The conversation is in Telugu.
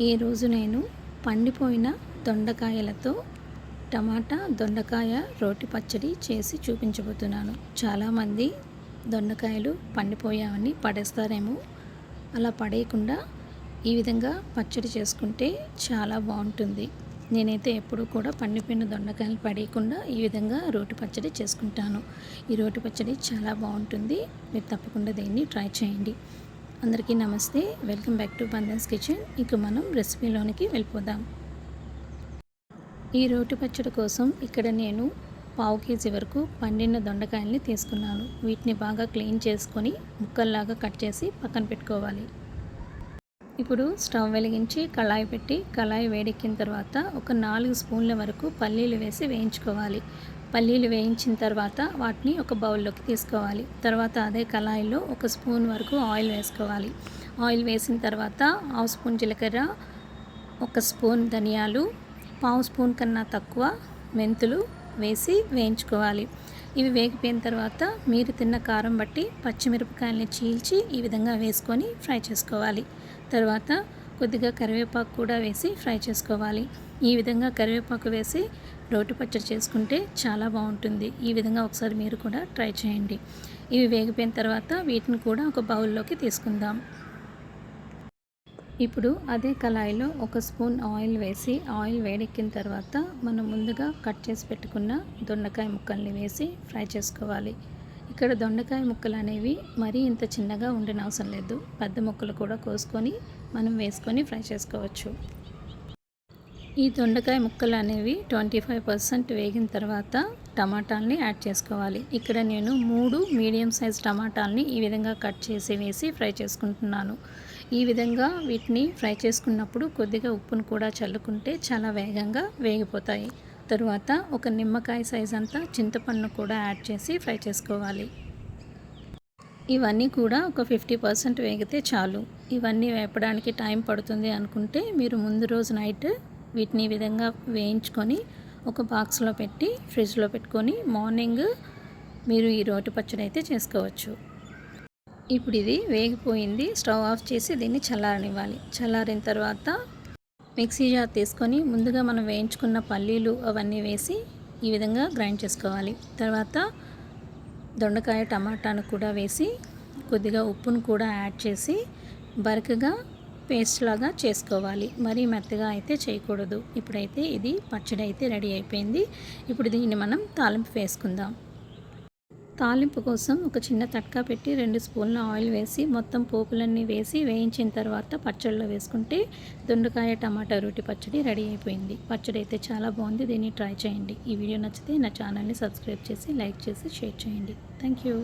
ఈరోజు నేను పండిపోయిన దొండకాయలతో టమాటా దొండకాయ రోటి పచ్చడి చేసి చూపించబోతున్నాను. చాలామంది దొండకాయలు పండిపోయామని పడేస్తారేమో. అలా పడేయకుండా ఈ విధంగా పచ్చడి చేసుకుంటే చాలా బాగుంటుంది. నేనైతే ఎప్పుడూ కూడా పండిపోయిన దొండకాయలు పడేయకుండా ఈ విధంగా రోటి పచ్చడి చేసుకుంటాను. ఈ రోటి పచ్చడి చాలా బాగుంటుంది. మీరు తప్పకుండా దీన్ని ట్రై చేయండి. అందరికీ నమస్తే. Welcome back to Bandan's kitchen. ఇక మనం రెసిపీలోనికి వెళ్ళిపోదాం. ఈ రోటి పచ్చడి కోసం ఇక్కడ నేను పావు కేజీ వరకు పండిన దొండకాయల్ని తీసుకున్నాను. వీటిని బాగా క్లీన్ చేసుకొని ముక్కల్లాగా కట్ చేసి పక్కన పెట్టుకోవాలి. ఇప్పుడు స్టవ్ వెలిగించి కళాయి పెట్టి కళాయి వేడెక్కిన తర్వాత ఒక నాలుగు స్పూన్ల వరకు పల్లీలు వేసి వేయించుకోవాలి. పల్లీలు వేయించిన తర్వాత వాటిని ఒక బౌల్లోకి తీసుకోవాలి. తర్వాత అదే కళాయిలో ఒక స్పూన్ వరకు ఆయిల్ వేసుకోవాలి. ఆయిల్ వేసిన తర్వాత హాఫ్ స్పూన్ జీలకర్ర ఒక స్పూన్ ధనియాలు పావు స్పూన్ కన్నా తక్కువ మెంతులు వేసి వేయించుకోవాలి. ఇవి వేగిపోయిన తర్వాత మీరు తిన్న కారం బట్టి పచ్చిమిరపకాయలని చీల్చి ఈ విధంగా వేసుకొని ఫ్రై చేసుకోవాలి. తర్వాత కొద్దిగా కరివేపాకు కూడా వేసి ఫ్రై చేసుకోవాలి. ఈ విధంగా కరివేపాకు వేసి రోటి పచ్చడి చేసుకుంటే చాలా బాగుంటుంది. ఈ విధంగా ఒకసారి మీరు కూడా ట్రై చేయండి. ఇవి వేగిపోయిన తర్వాత వీటిని కూడా ఒక బౌల్లోకి తీసుకుందాం. ఇప్పుడు అదే కళాయిలో ఒక స్పూన్ ఆయిల్ వేసి ఆయిల్ వేడెక్కిన తర్వాత మనం ముందుగా కట్ చేసి పెట్టుకున్న దొండకాయ ముక్కల్ని వేసి ఫ్రై చేసుకోవాలి. ఇక్కడ దొండకాయ ముక్కలు అనేవి మరీ ఇంత చిన్నగా ఉండనవసరం లేదు. పెద్ద ముక్కలు కూడా కోసుకొని మనం వేసుకొని ఫ్రై చేసుకోవచ్చు. ఈ దొండకాయ ముక్కలు అనేవి ట్వంటీ ఫైవ్ పర్సెంట్ వేగిన తర్వాత టమాటాలని యాడ్ చేసుకోవాలి. ఇక్కడ నేను మూడు మీడియం సైజ్ టమాటాలని ఈ విధంగా కట్ చేసి వేసి ఫ్రై చేసుకుంటున్నాను. ఈ విధంగా వీటిని ఫ్రై చేసుకున్నప్పుడు కొద్దిగా ఉప్పును కూడా చల్లుకుంటే చాలా వేగంగా వేగిపోతాయి. తరువాత ఒక నిమ్మకాయ సైజ్ అంతా చింతపండు కూడా యాడ్ చేసి ఫ్రై చేసుకోవాలి. ఇవన్నీ కూడా ఒక ఫిఫ్టీ పర్సెంట్ వేగితే చాలు. ఇవన్నీ వేపడానికి టైం పడుతుంది అనుకుంటే మీరు ముందు రోజు నైట్ వీటిని విధంగా వేయించుకొని ఒక బాక్స్లో పెట్టి ఫ్రిడ్జ్లో పెట్టుకొని మార్నింగ్ మీరు ఈ రోటి పచ్చడి అయితే చేసుకోవచ్చు. ఇప్పుడు ఇది వేగిపోయింది. స్టవ్ ఆఫ్ చేసి దీన్ని చల్లారనివ్వాలి. చల్లారిన తర్వాత మిక్సీ జార్ తీసుకొని ముందుగా మనం వేయించుకున్న పల్లీలు అవన్నీ వేసి ఈ విధంగా గ్రైండ్ చేసుకోవాలి. తర్వాత దొండకాయ టమాటాను కూడా వేసి కొద్దిగా ఉప్పును కూడా యాడ్ చేసి బరకగా పేస్ట్ లాగా చేసుకోవాలి. మరీ మెత్తగా అయితే చేయకూడదు. ఇప్పుడైతే ఇది పచ్చడి అయితే రెడీ అయిపోయింది. ఇప్పుడు దీన్ని మనం తాలింపు వేసుకుందాం. తాలింపు కోసం ఒక చిన్న తట్కా పెట్టి రెండు స్పూన్ల ఆయిల్ వేసి మొత్తం పోపులన్నీ వేసి వేయించిన తర్వాత పచ్చడిలో వేసుకుంటే దొండకాయ టమాటా రోటి పచ్చడి రెడీ అయిపోయింది. పచ్చడి అయితే చాలా బాగుంది. దీన్ని ట్రై చేయండి. ఈ వీడియో నచ్చితే నా ఛానల్ని సబ్స్క్రైబ్ చేసి లైక్ చేసి షేర్ చేయండి. Thank you